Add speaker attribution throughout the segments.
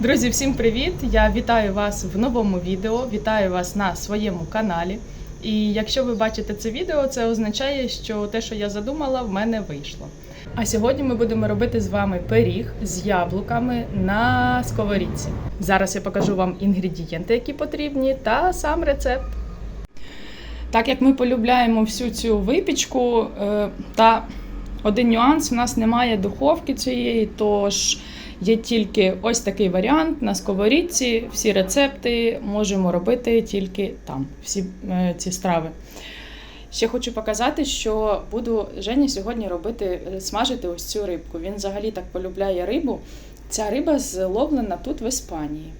Speaker 1: Друзі, всім привіт! Я вітаю вас в новому відео. Вітаю вас на своєму каналі. І якщо ви бачите це відео, це означає, що те, що я задумала, в мене вийшло. А сьогодні ми будемо робити з вами пиріг з яблуками на сковорідці. Зараз я покажу вам інгредієнти, які потрібні, та сам рецепт. Так як ми полюбляємо всю цю випічку, е, та один нюанс: у нас немає духовки цієї, тож є тільки ось такий варіант на сковорідці. Всі рецепти можемо робити тільки там, всі е, ці страви. Ще хочу показати, що буду Жені сьогодні робити, е, смажити ось цю рибку. Він взагалі так полюбляє рибу. Ця риба зловлена тут в Іспанії.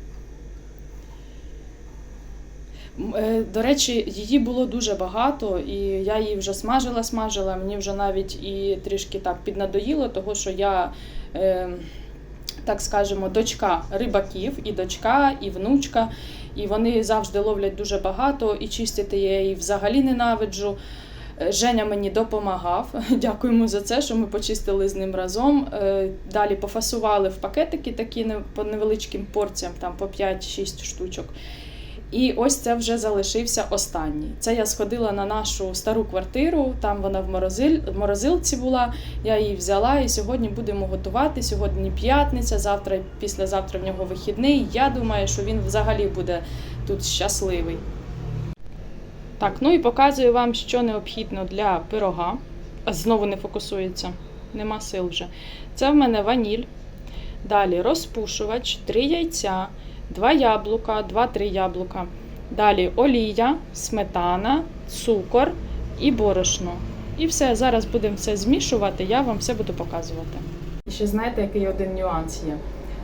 Speaker 1: Е, До речі, її було дуже багато, і я її вже смажила, смажила. Мені вже навіть і трішки так піднадоїло, того що я, е, так скажемо, дочка рибаків, і дочка, і внучка. І вони завжди ловлять дуже багато, і чистити я її взагалі ненавиджу. Е, Женя мені допомагав. Дякуємо за це, що ми почистили з ним разом. Е, Далі пофасували в пакетики такі по невеличким порціям, там по 5-6 штучок. І ось це вже залишився останній. Це я сходила на нашу стару квартиру, там вона в морозиль, морозилці була. Я її взяла і сьогодні будемо готувати. Сьогодні п'ятниця, завтра післязавтра в нього вихідний. Я думаю, що він взагалі буде тут щасливий. Так, ну і показую вам, що необхідно для пирога. Знову не фокусується, нема сил вже. Це в мене ваніль. Далі розпушувач, 3 яйця, 2 яблука, 2-3 яблука. Далі олія, сметана, цукор і борошно. І все, зараз будемо все змішувати, я вам все буду показувати. І ще знаєте, який один нюанс є.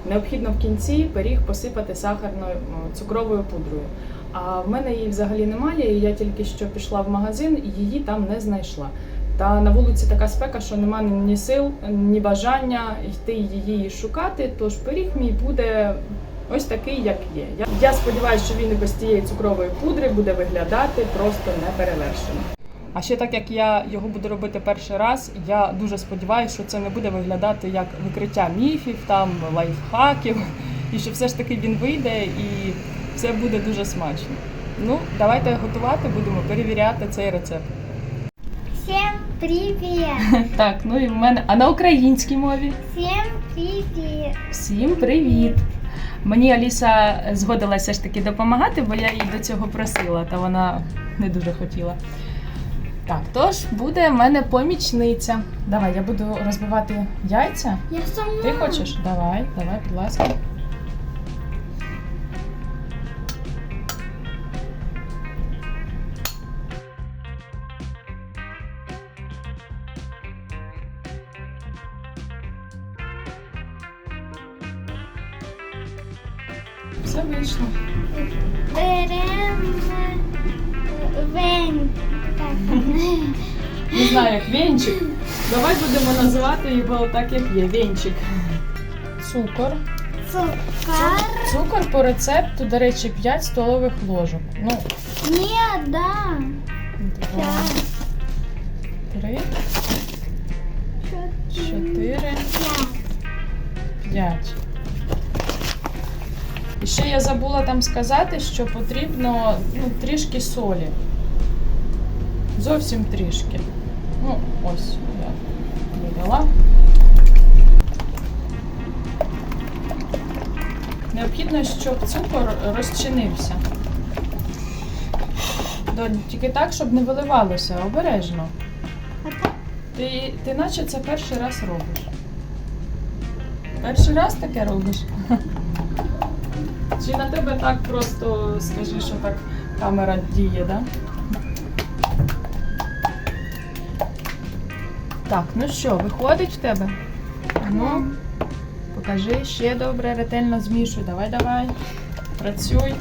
Speaker 1: Необхідно в кінці пиріг посипати сахарною цукровою пудрою. А в мене її взагалі немає, і я тільки що пішла в магазин і її там не знайшла. Та на вулиці така спека, що нема ні сил, ні бажання йти її шукати. Тож пиріг мій буде ось такий, як є. Я, сподіваюся, що він і без тієї цукрової пудри буде виглядати просто неперевершено. А ще так як я його буду робити перший раз, я дуже сподіваюся, що це не буде виглядати як викриття міфів, там лайфхаків, і що все ж таки він вийде і все буде дуже смачно. Ну, давайте готувати, будемо перевіряти цей рецепт.
Speaker 2: Всем привет!
Speaker 1: Так, ну і в мене. А на українській мові?
Speaker 2: Всем привет!
Speaker 1: Всім привіт! Мені Аліса згодилася ж таки допомагати, бо я її до цього просила, та вона не дуже хотіла. Так, тож буде в мене помічниця. Давай, я буду розбивати яйця.
Speaker 2: Я сама.
Speaker 1: Ти хочеш? Давай, давай, будь ласка. Все вийшло.
Speaker 2: Берем е, вен.
Speaker 1: Не знаю, як венчик. Давай будемо називати його так, як є. Венчик. Цукор.
Speaker 2: Цукар.
Speaker 1: Цукор по рецепту, до речі, 5 столових ложок. Ну,
Speaker 2: Не, да.
Speaker 1: два,
Speaker 2: П'ять.
Speaker 1: три,
Speaker 2: Чотири.
Speaker 1: чотири,
Speaker 2: П'ять.
Speaker 1: п'ять. І ще я забула там сказати, що потрібно ну, трішки солі. Зовсім трішки. Ну, ось я додала. Необхідно, щоб цукор розчинився. Тільки так, щоб не виливалося, обережно. Ти, ти наче це перший раз робиш. Перший раз таке робиш? Чи на тебе так просто скажи, що так камера діє, да? Так, ну що, виходить в тебе? Ну, покажи ще добре, ретельно змішуй. Давай, давай. Працюй.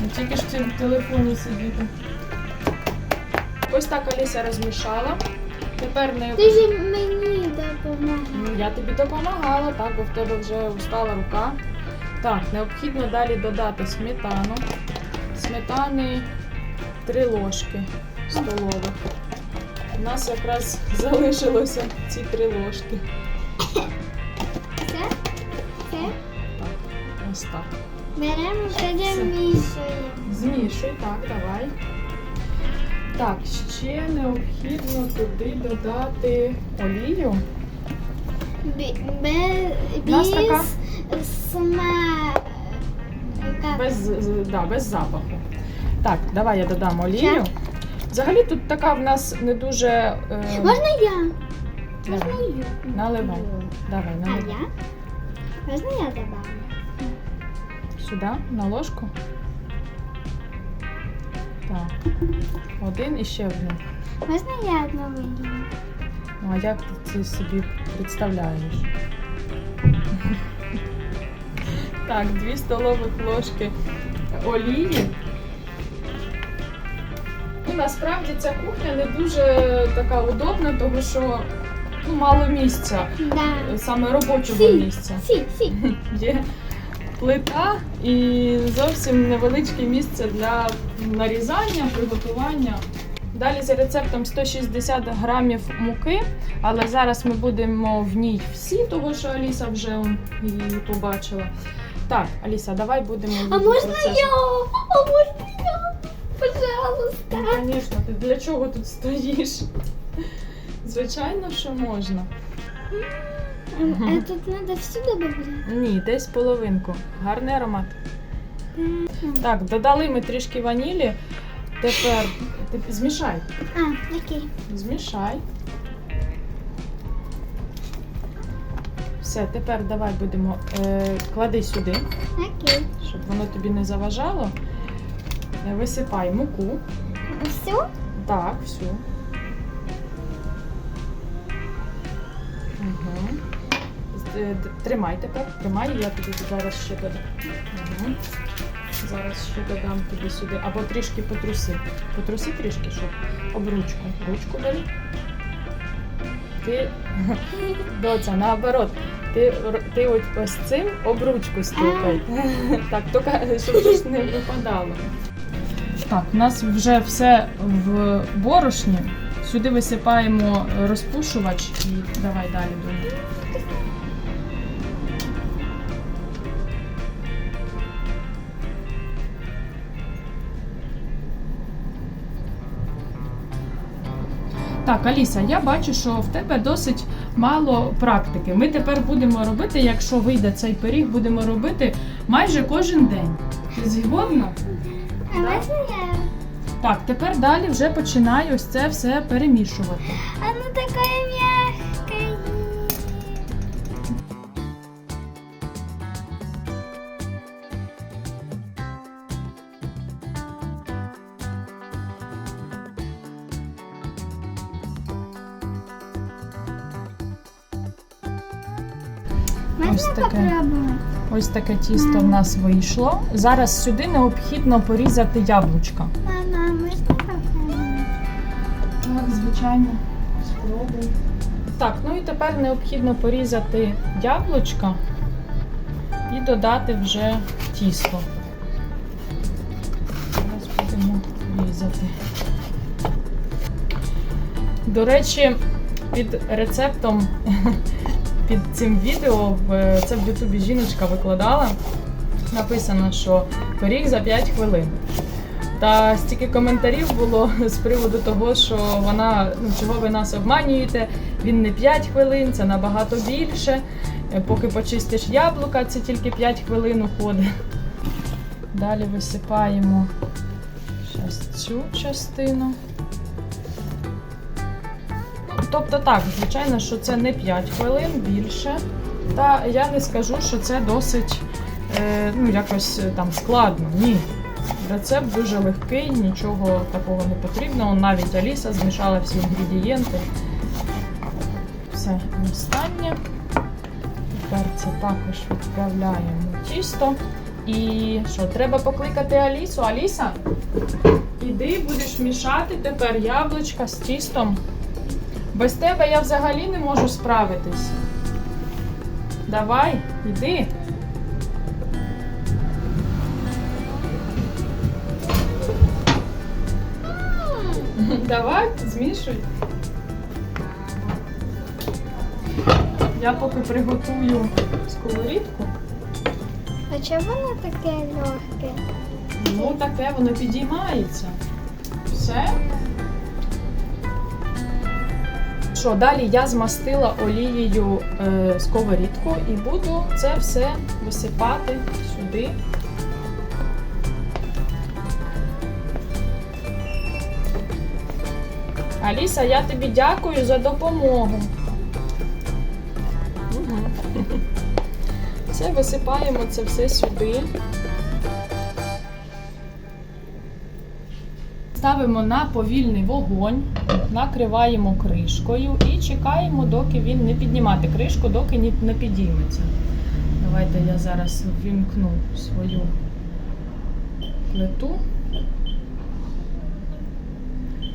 Speaker 1: Не тільки ж в телефоні сидіти. Ось так Аліся розмішала. Тепер не
Speaker 2: Ти ж мені допомагай.
Speaker 1: Ну, я тобі допомагала, так, бо в тебе вже устала рука. Так, необхідно далі додати сметану. Сметани 3 ложки столових. У нас якраз залишилося ці три ложки.
Speaker 2: Все?
Speaker 1: Ось так.
Speaker 2: Беремо
Speaker 1: Все.
Speaker 2: перемішуємо.
Speaker 1: Змішуй, так, давай. Так, ще необхідно туди додати олію.
Speaker 2: Бі- бе-
Speaker 1: У нас така-
Speaker 2: Без сме... як?
Speaker 1: Без, з- да, без запаху. Так, давай я додам олію. Взагалі тут така в нас не дуже. Е,
Speaker 2: Можна я? Можна
Speaker 1: давай,
Speaker 2: я?
Speaker 1: наливай. Давай,
Speaker 2: А
Speaker 1: наливай.
Speaker 2: я? Можна я добавлю?
Speaker 1: Сюди, на ложку. Так. Один і ще один.
Speaker 2: Можна я одну вилью?
Speaker 1: Ну, а як ти це собі представляєш? Так, дві столових ложки олії. Ну, насправді ця кухня не дуже така удобна, тому що ну, мало місця,
Speaker 2: Да.
Speaker 1: саме робочого місця.
Speaker 2: Сі, сі.
Speaker 1: Є плита і зовсім невеличке місце для нарізання, приготування. Далі за рецептом 160 грамів муки, але зараз ми будемо в ній всі, того що Аліса вже її побачила. Так, Аліса, давай будемо.
Speaker 2: А можна я? А можна я? Пожалуйста.
Speaker 1: Ну, звісно, ти для чого тут стоїш? Звичайно, що можна.
Speaker 2: А а тут треба всю добавляти?
Speaker 1: Ні, десь половинку. Гарний аромат. Так, додали ми трішки ванілі. Тепер ти змішай.
Speaker 2: А, окей.
Speaker 1: Змішай. Все, тепер давай будемо. Е, клади сюди,
Speaker 2: Окей.
Speaker 1: щоб воно тобі не заважало. Е, Висипай муку.
Speaker 2: Всю?
Speaker 1: Так, всю. Угу. Тримай тепер, тримай, я тобі зараз ще додам. Угу. Зараз ще додам тобі сюди. Або трішки потруси. Потруси трішки, щоб об ручку. Ручку бери. Ти, доця, наоборот. Ти, ти ось цим об ручку стукай. Так, тільки щоб щось не випадало. Так, у нас вже все в борошні. Сюди висипаємо розпушувач і давай далі думаю. Так, Аліса, я бачу, що в тебе досить мало практики. Ми тепер будемо робити, якщо вийде цей пиріг, будемо робити майже кожен день. Ти згодна? Так, тепер далі вже починаю ось це все перемішувати.
Speaker 2: А ну така мягкое.
Speaker 1: Ось таке. Ось таке тісто в нас вийшло. Зараз сюди необхідно порізати яблучка.
Speaker 2: Мама, можна?
Speaker 1: Так, звичайно, спробуй. Так, ну і тепер необхідно порізати яблучка і додати вже тісто. Зараз будемо різати. До речі, під рецептом, під цим відео, це в Ютубі жіночка викладала. Написано, що пиріг за 5 хвилин. Та стільки коментарів було з приводу того, що вона, ну чого ви нас обманюєте, він не 5 хвилин, це набагато більше. Е, Поки почистиш яблука, це тільки 5 хвилин уходить. Далі висипаємо щас цю частину. Тобто так, звичайно, що це не 5 хвилин, більше. Та я не скажу, що це досить е, ну, якось е, там складно. Ні. Рецепт дуже легкий, нічого такого не потрібно. Навіть Аліса змішала всі інгредієнти. Все, останнє. Тепер це також відправляємо тісто. І що, треба покликати Алісу? Аліса, іди, будеш мішати тепер яблучка з тістом. Без тебе я взагалі не можу справитись. Давай, іди. Давай, змішуй. Я поки приготую сковорідку.
Speaker 2: А чому воно таке легке?
Speaker 1: Ну, таке воно підіймається. Все. Що, далі я змастила олією е, сковорідку і буду це все висипати сюди. Аліса, я тобі дякую за допомогу. Угу. Все, висипаємо це все сюди. Ставимо на повільний вогонь, накриваємо кришкою і чекаємо, доки він не піднімати кришку, доки не підійметься. Давайте я зараз ввімкну свою плиту.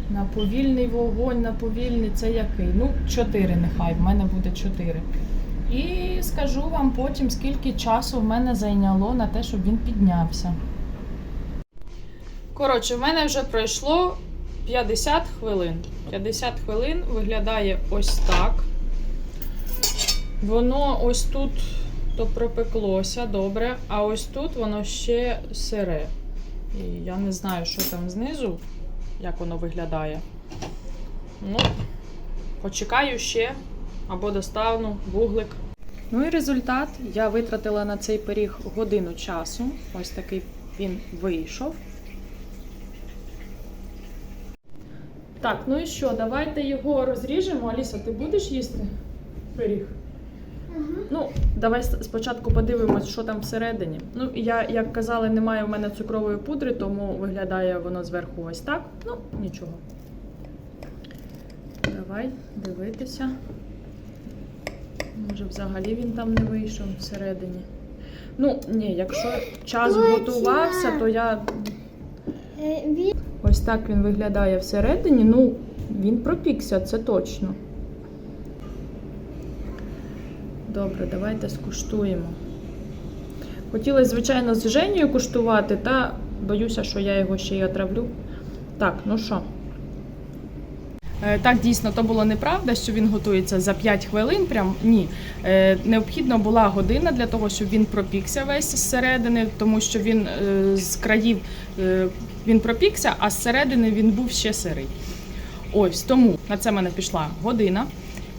Speaker 1: На повільний вогонь, на повільний це який? Ну, 4 нехай, в мене буде 4. І скажу вам потім, скільки часу в мене зайняло на те, щоб він піднявся. Коротше, в мене вже пройшло 50 хвилин. 50 хвилин виглядає ось так. Воно ось тут то пропеклося добре, а ось тут воно ще сире. І я не знаю, що там знизу, як воно виглядає. Ну, почекаю ще або доставну вуглик. Ну і результат. Я витратила на цей пиріг годину часу. Ось такий він вийшов. Так, ну і що, давайте його розріжемо. Аліса, ти будеш їсти пиріг? Ну, давай спочатку подивимось, що там всередині. Ну, я, як казали, немає в мене цукрової пудри, тому виглядає воно зверху ось так. Ну, нічого. Давай дивитися. Може, взагалі він там не вийшов всередині. Ну, ні, якщо час готувався, то я
Speaker 2: Він
Speaker 1: Ось так він виглядає всередині. Ну, він пропікся, це точно. Добре, давайте скуштуємо. Хотілося, звичайно, з Женєю куштувати, та боюся, що я його ще й отравлю. Так, ну що? Е, Так, дійсно, то було неправда, що він готується за 5 хвилин. Прям ні. Е, Необхідно була година для того, щоб він пропікся весь зсередини, тому що він е, з країв е, він пропікся, а зсередини він був ще сирий. Ось тому на це мене пішла година.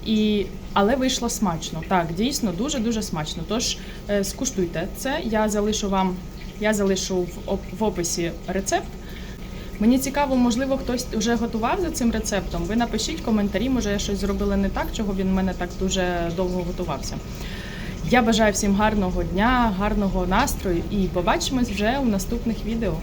Speaker 1: І... Але вийшло смачно. Так, дійсно, дуже-дуже смачно. Тож е, скуштуйте це. Я залишу вам, я залишу в, в описі рецепт. Мені цікаво, можливо, хтось вже готував за цим рецептом. Ви напишіть коментарі, може я щось зробила не так, чого він в мене так дуже довго готувався. Я бажаю всім гарного дня, гарного настрою і побачимось вже у наступних відео.